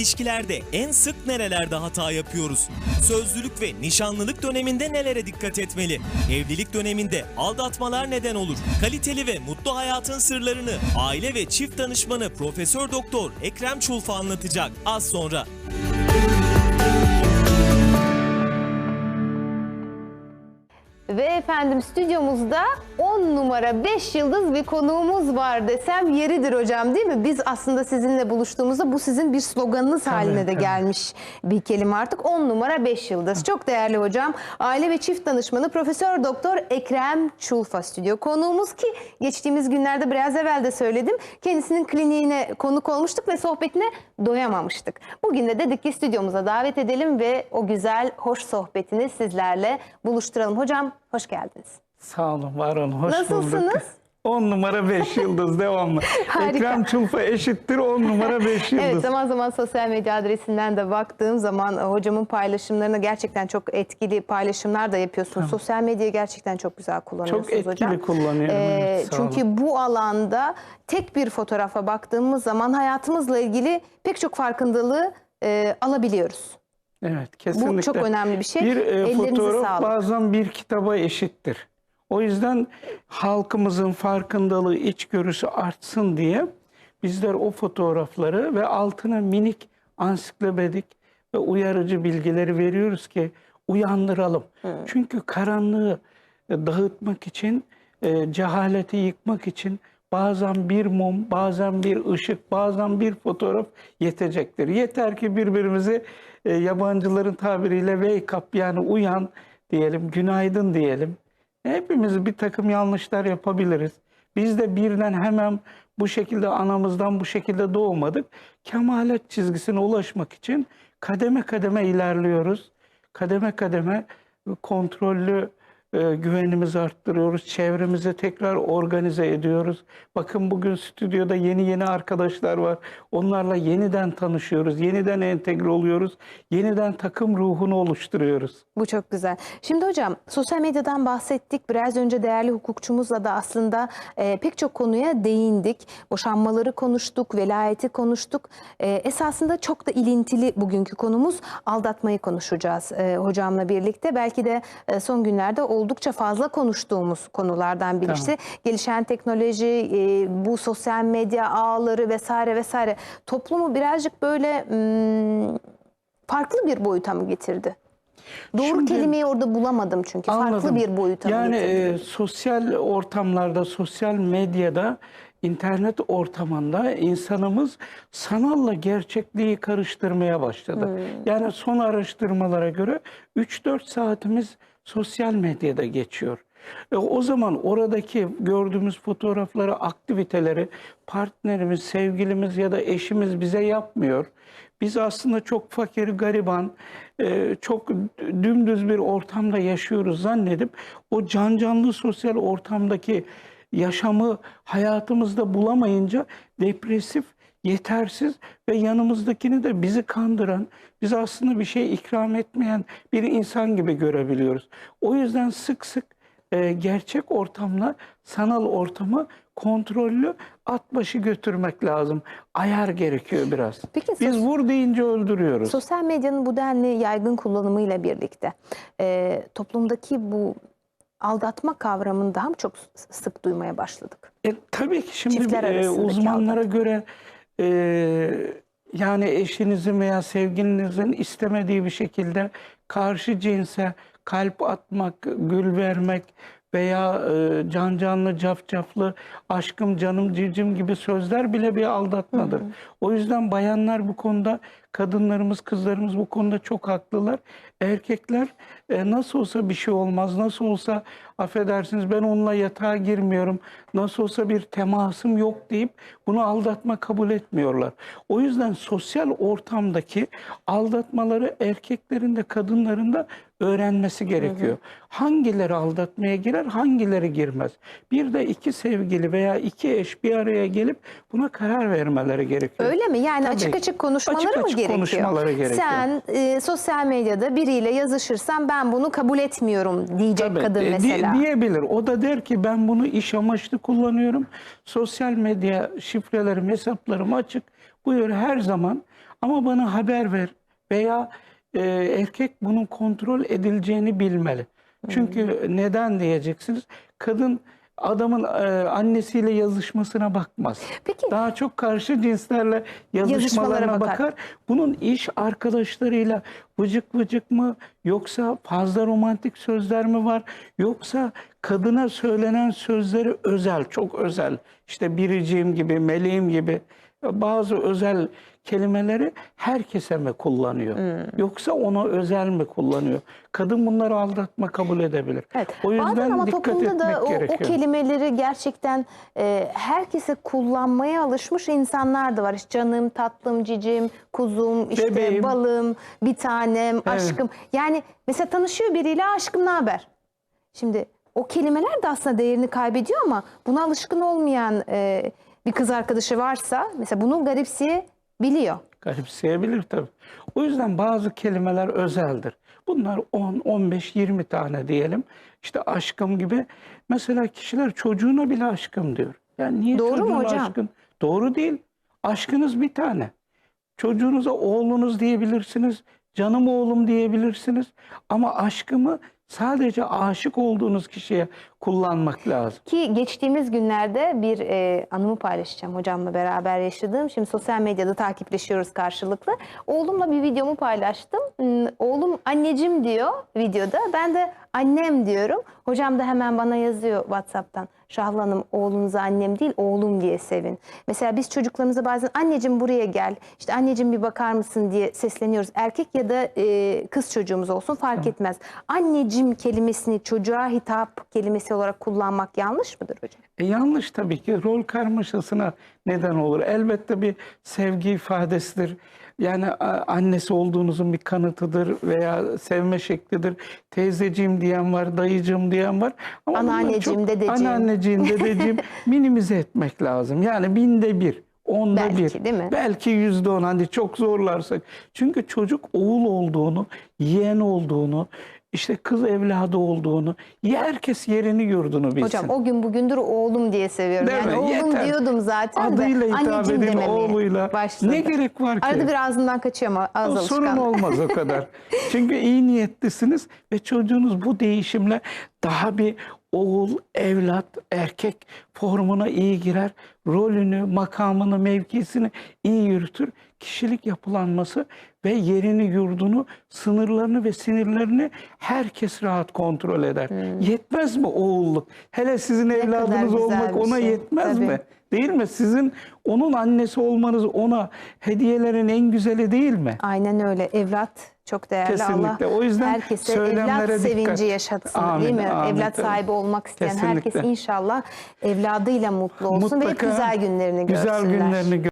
İlişkilerde en sık nerelerde hata yapıyoruz? Sözlülük ve nişanlılık döneminde nelere dikkat etmeli? Evlilik döneminde aldatmalar neden olur? Kaliteli ve mutlu hayatın sırlarını aile ve çift danışmanı Profesör Doktor Ekrem Çulfa anlatacak az sonra. Ve efendim stüdyomuzda 10 numara 5 yıldız bir konuğumuz var desem yeridir hocam değil mi? Biz aslında sizinle buluştuğumuzda bu sizin bir sloganınız haline de tabii. gelmiş bir kelime artık. 10 numara 5 yıldız. Çok değerli hocam. Aile ve çift danışmanı Profesör Doktor Ekrem Çulfa stüdyo konuğumuz ki geçtiğimiz günlerde biraz evvel de söyledim. Kendisinin kliniğine konuk olmuştuk ve sohbetine doyamamıştık. Bugün de dedik ki stüdyomuza davet edelim ve o güzel, hoş sohbetini sizlerle buluşturalım. Hocam hoş geldiniz. Sağ olun, var olun. Hoş Nasılsınız? bulduk. 10 numara 5 yıldız devamlı. Ekrem Çulfa eşittir 10 numara 5 yıldız. Evet zaman zaman sosyal medya adresinden de baktığım zaman e, hocamın paylaşımlarına gerçekten çok etkili paylaşımlar da yapıyorsunuz. Sosyal medyayı gerçekten çok güzel kullanıyorsunuz Çok etkili hocam. kullanıyorum, Ee, evet, çünkü bu alanda tek bir fotoğrafa baktığımız zaman hayatımızla ilgili pek çok farkındalığı e, alabiliyoruz. Evet, kesinlikle. çok önemli bir şey. Bir e, fotoğraf sağlık. bazen bir kitaba eşittir. O yüzden halkımızın farkındalığı, içgörüsü artsın diye bizler o fotoğrafları ve altına minik ansiklopedik ve uyarıcı bilgileri veriyoruz ki uyandıralım. Çünkü karanlığı dağıtmak için, e, cehaleti yıkmak için bazen bir mum, bazen bir ışık, bazen bir fotoğraf yetecektir. Yeter ki birbirimizi e, yabancıların tabiriyle wake up yani uyan diyelim, günaydın diyelim. Hepimiz bir takım yanlışlar yapabiliriz. Biz de birden hemen bu şekilde anamızdan bu şekilde doğmadık. Kemalet çizgisine ulaşmak için kademe kademe ilerliyoruz. Kademe kademe kontrollü e, güvenimizi arttırıyoruz. Çevremizi tekrar organize ediyoruz. Bakın bugün stüdyoda yeni yeni arkadaşlar var. Onlarla yeniden tanışıyoruz. Yeniden entegre oluyoruz. Yeniden takım ruhunu oluşturuyoruz. Bu çok güzel. Şimdi hocam sosyal medyadan bahsettik. Biraz önce değerli hukukçumuzla da aslında e, pek çok konuya değindik. Boşanmaları konuştuk, velayeti konuştuk. E, esasında çok da ilintili bugünkü konumuz aldatmayı konuşacağız e, hocamla birlikte. Belki de e, son günlerde oldukça fazla konuştuğumuz konulardan birisi. Gelişen teknoloji, e, bu sosyal medya ağları vesaire vesaire toplumu birazcık böyle hmm, farklı bir boyuta mı getirdi? Doğru Şimdi- kelimeyi orada bulamadım çünkü. Farklı Anladım. bir boyuta mı Yani getirdi? e, sosyal ortamlarda, sosyal medyada, internet ortamında insanımız sanalla gerçekliği karıştırmaya başladı. Hmm. Yani son araştırmalara göre 3-4 saatimiz sosyal medyada geçiyor. E, o zaman oradaki gördüğümüz fotoğrafları, aktiviteleri partnerimiz, sevgilimiz ya da eşimiz bize yapmıyor. Biz aslında çok fakir, gariban, e, çok dümdüz bir ortamda yaşıyoruz zannedip o can canlı sosyal ortamdaki yaşamı hayatımızda bulamayınca depresif, yetersiz ve yanımızdakini de bizi kandıran, bize aslında bir şey ikram etmeyen bir insan gibi görebiliyoruz. O yüzden sık sık e, gerçek ortamla sanal ortamı kontrollü at başı götürmek lazım. Ayar gerekiyor biraz. Peki Biz vur deyince öldürüyoruz. sosyal medyanın bu denli yaygın kullanımıyla birlikte e, toplumdaki bu aldatma kavramını daha mı çok sık duymaya başladık? E, tabii ki şimdi e, uzmanlara göre e, yani eşinizin veya sevgilinizin istemediği bir şekilde karşı cinse kalp atmak, gül vermek veya e, can canlı cafcaflı aşkım canım cicim gibi sözler bile bir aldatmadır. O yüzden bayanlar bu konuda kadınlarımız kızlarımız bu konuda çok haklılar. Erkekler e, nasıl olsa bir şey olmaz nasıl olsa affedersiniz ben onunla yatağa girmiyorum nasıl olsa bir temasım yok deyip bunu aldatma kabul etmiyorlar. O yüzden sosyal ortamdaki aldatmaları erkeklerin de kadınların da öğrenmesi gerekiyor. Hangileri aldatmaya girer, hangileri girmez. Bir de iki sevgili veya iki eş bir araya gelip buna karar vermeleri gerekiyor. Öyle mi? Yani Tabii. açık açık konuşmaları Açık mı açık gerekiyor? konuşmaları gerekiyor. Sen e, sosyal medyada biriyle yazışırsan ben bunu kabul etmiyorum diyecek Tabii, kadın e, mesela. diyebilir. O da der ki ben bunu iş amaçlı kullanıyorum. Sosyal medya şifrelerim, hesaplarım açık. Buyur her zaman Ama bana haber ver veya e, erkek bunun kontrol edileceğini bilmeli. Çünkü neden diyeceksiniz? Kadın adamın e, annesiyle yazışmasına bakmaz. Peki. Daha çok karşı cinslerle yazışmalarına Yazışmalara bakar. bakar. Bunun iş arkadaşlarıyla vıcık vıcık mı yoksa fazla romantik sözler mi var yoksa kadına söylenen sözleri özel, çok özel. İşte biriciğim gibi, meleğim gibi bazı özel kelimeleri herkese mi kullanıyor? Hmm. Yoksa ona özel mi kullanıyor? Kadın bunları aldatma kabul edebilir. Evet. O Bazen yüzden ama dikkat toplumda etmek da o, o gerekiyor. kelimeleri gerçekten e, herkese kullanmaya alışmış insanlar da var. İşte canım, tatlım, cicim, kuzum, işte Bebeğim. balım, bir tanem, aşkım. Yani mesela tanışıyor biriyle aşkım ne haber? Şimdi o kelimeler de aslında değerini kaybediyor ama buna alışkın olmayan e, bir kız arkadaşı varsa mesela bunu garipseyebiliyor. Garipseyebilir tabii. O yüzden bazı kelimeler özeldir. Bunlar 10, 15, 20 tane diyelim. İşte aşkım gibi. Mesela kişiler çocuğuna bile aşkım diyor. Yani niye Doğru mu hocam? aşkın? Doğru değil. Aşkınız bir tane. Çocuğunuza oğlunuz diyebilirsiniz. Canım oğlum diyebilirsiniz. Ama aşkımı sadece aşık olduğunuz kişiye kullanmak lazım. Ki geçtiğimiz günlerde bir e, anımı paylaşacağım hocamla beraber yaşadığım. Şimdi sosyal medyada takipleşiyoruz karşılıklı. Oğlumla bir videomu paylaştım. Hmm, Oğlum anneciğim diyor videoda. Ben de annem diyorum. Hocam da hemen bana yazıyor WhatsApp'tan. Şahlı Hanım oğlunuza annem değil oğlum diye sevin. Mesela biz çocuklarımıza bazen anneciğim buraya gel. işte anneciğim bir bakar mısın diye sesleniyoruz. Erkek ya da e, kız çocuğumuz olsun fark etmez. Anneciğim kelimesini çocuğa hitap kelimesi olarak kullanmak yanlış mıdır hocam? E yanlış tabii ki. Rol karmaşasına neden olur. Elbette bir sevgi ifadesidir. Yani annesi olduğunuzun bir kanıtıdır veya sevme şeklidir. Teyzeciğim diyen var, dayıcığım diyen var. Ama Anneanneciğim, dedeciğim. Anneanneciğim, dedeciğim minimize etmek lazım. Yani binde bir, onda Belki, bir. değil mi? Belki yüzde on hadi çok zorlarsak. Çünkü çocuk oğul olduğunu, yeğen olduğunu, işte kız evladı olduğunu, herkes yerini yurdunu bilsin. Hocam o gün bugündür oğlum diye seviyorum. Değil yani mi? oğlum Yeter. diyordum zaten Adıyla de hitap anneciğim edin, oğluyla. başladı. Ne gerek var ki? Arada bir ağzından kaçıyor ama ağız O sorun olmaz o kadar. Çünkü iyi niyetlisiniz ve çocuğunuz bu değişimle daha bir oğul, evlat, erkek formuna iyi girer. Rolünü, makamını, mevkisini iyi yürütür. Kişilik yapılanması ve yerini, yurdunu, sınırlarını ve sinirlerini herkes rahat kontrol eder. Yetmez mi oğulluk? Hele sizin kadar evladınız olmak ona şey. yetmez Tabii. mi? Değil mi? Sizin onun annesi olmanız ona hediyelerin en güzeli değil mi? Aynen öyle. Evlat çok değerli. Kesinlikle. Allah O yüzden herkese söylemlere evlat dikkat. sevinci yaşatsın Amin, değil mi? amin, evlat sahibi olmak isteyen herkes Kesinlikle. inşallah evladıyla mutlu olsun ve Mutlaka güzel günlerini güzel görsünler. günlerini